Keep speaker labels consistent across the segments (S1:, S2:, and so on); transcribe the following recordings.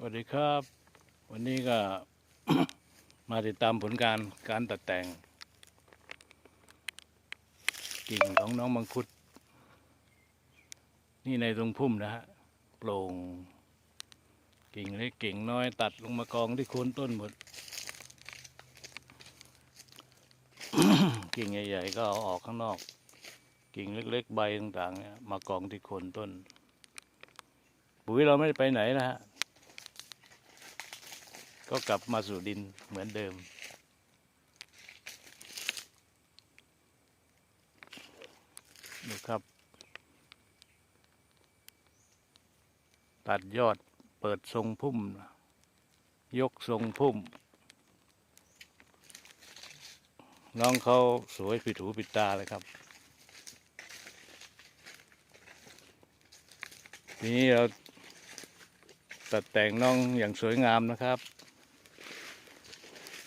S1: สวัสดีครับ วันนี้ก็ มาติดตามผลการการตัดแต่ง กิ่งของน้องมังคุด นี่ในตรงพุ่มนะฮะโปร่งกิ่งเล็กกิ่งน้อยตัดลงมากองที่โคนต้นหมด กิ่งใหญ่ๆก็เอาออกข้างนอก กิ่งเล็ก ๆ ใบต่างๆเนี่ยมากองที่โคนต้น ปุ๋ยเราไม่ได้ไปไหนนะฮะ ก็กลับมาสู่ดินเหมือนเดิม ดูครับ ตัดยอดเปิดทรงพุ่ม ยกทรงพุ่ม น้องเขาสวยปิดหูปิดตาเลยครับ ทีนี้เราตัดแต่งน้องอย่างสวยงามนะครับ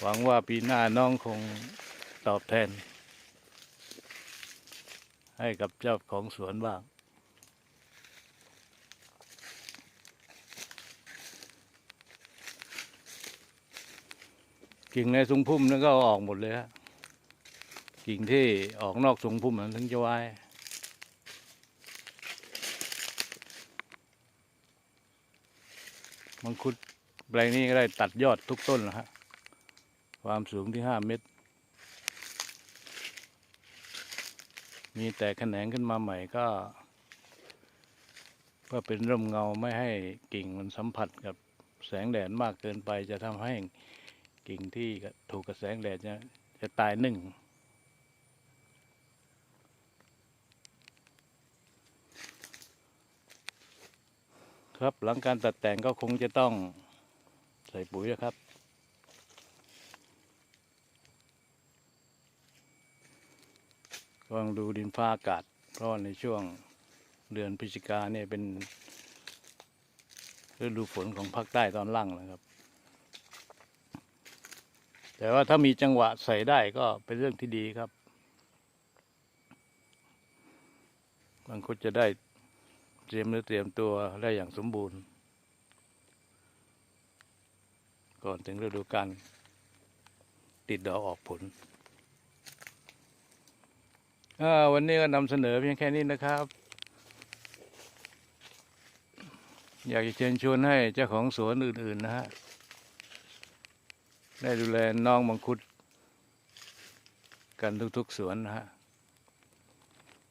S1: หวังว่าปีหน้าน้องคงตอบแทน ให้กับเจ้าของสวนบ้าง กิ่งในทรงพุ่มนั่นก็อออกหมดเลยฮะกิ่งที่ออกนอกทรงพุ่มนั้นถึงจะไว้มังคุดแปลงนี้ก็ได้ตัดยอดทุกต้นแล้วฮะ ความสูงที่ห้าเมตร มีแต่แขนงขึ้นมาใหม่ก็ เพื่อเป็นร่มเงาไม่ให้กิ่งมันสัมผัสกับแสงแดดมากเกินไปจะทำให้กิ่งที่ถูกกับแสงแดดจะจะตายหนึ่ง ครับหลังการตัดแต่งก็คงจะต้องใส่ปุ๋ยนะครับ ต้องดูดินฟ้าอากาศเพราะในช่วงเดือนพฤศจิกาเนี่ยเป็นฤดูฝนของภาคใต้ตอนล่างนะครับ แต่ว่าถ้ามีจังหวะใส่ได้ก็เป็นเรื่องที่ดีครับ มันก็จะได้เตรียมเนื้อเตรียมตัวได้อย่างสมบูรณ์ ก่อนถึงฤดูกาลติดดอกออกผล วันนี้ก็นำเสนอเพียงแค่นี้นะครับ อยากจะเชิญชวนให้เจ้าของสวนอื่น ๆ นะฮะ ได้ดูแลน้องมังคุด กันทุก ๆ สวนนะฮะ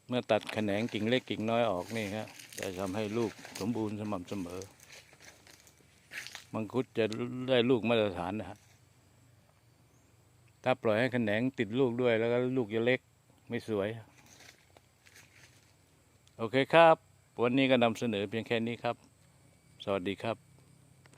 S1: เมื่อตัดแขนงกิ่งเล็กกิ่งน้อยออกนี่ครับจะทำให้ลูกสมบูรณ์สม่ำเสมอ มังคุดจะได้ลูกมาตรฐานนะฮะถ้าปล่อยให้แขนงติดลูกด้วยแล้วก็ลูกจะเล็ก ไม่สวย โอเคครับ วันนี้ก็นำเสนอเพียงแค่นี้ครับ สวัสดีครับ